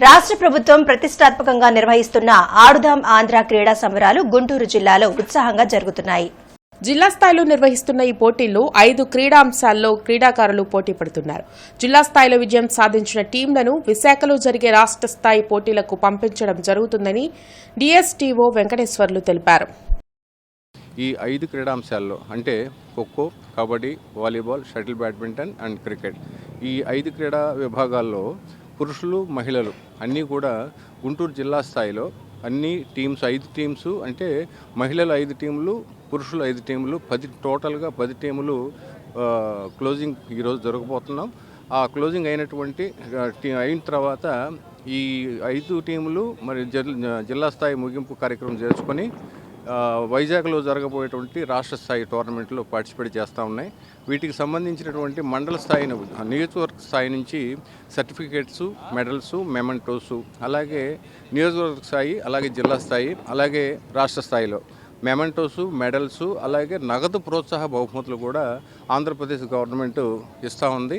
రాష్ట్ర ప్రభుత్వం ప్రతిష్టాత్మకంగా నిర్వహిస్తున్న ఆడుదాం ఆంధ్ర క్రీడా సంబరాలు గుంటూరు జిల్లాలో ఉత్సాహంగా జరుగుతున్నాయి. జిల్లా స్థాయిలో నిర్వహిస్తున్న ఈ పోటీల్లో ఐదు క్రీడా అంశాల్లో క్రీడాకారులు పోటీ పడుతున్నారు. జిల్లా స్థాయిలో విజయం సాధించిన టీంలను విశాఖలో జరిగే రాష్ట్ర స్థాయి పోటీలకు పంపించడం జరుగుతుందని డీఎస్టీఓ వెంకటేశ్వర్లు తెలిపారు. ఈ ఐదు క్రీడాంశాల్లో అంటే kho kho kabaddi volleyball shuttle badminton and cricket ఈ ఐదు క్రీడా విభాగాల్లో పురుషులు మహిళలు అన్నీ కూడా గుంటూరు జిల్లా స్థాయిలో అన్ని టీమ్స్ ఐదు టీమ్స్ అంటే మహిళలు ఐదు టీములు పురుషులు ఐదు టీములు పది టోటల్గా పది టీములు క్లోజింగ్ ఈరోజు జరగబోతున్నాం. ఆ క్లోజింగ్ అయినటువంటి అయిన తర్వాత ఈ ఐదు టీములు మరి జిల్లా స్థాయి ముగింపు కార్యక్రమం చేసుకొని వైజాగ్లో జరగబోయేటువంటి రాష్ట్ర స్థాయి టోర్నమెంట్లో పార్టిసిపేట్ చేస్తూ ఉన్నాయి. వీటికి సంబంధించినటువంటి మండల స్థాయి నియోజకవర్గ స్థాయి నుంచి సర్టిఫికేట్స్ మెడల్స్ మెమెంటోస్ అలాగే నియోజకవర్గ స్థాయి అలాగే జిల్లా స్థాయి అలాగే రాష్ట్ర స్థాయిలో మెమెంటోస్ మెడల్స్ అలాగే నగదు ప్రోత్సాహ బహుమతులు కూడా ఆంధ్రప్రదేశ్ గవర్నమెంట్ ఇస్తూ ఉంది.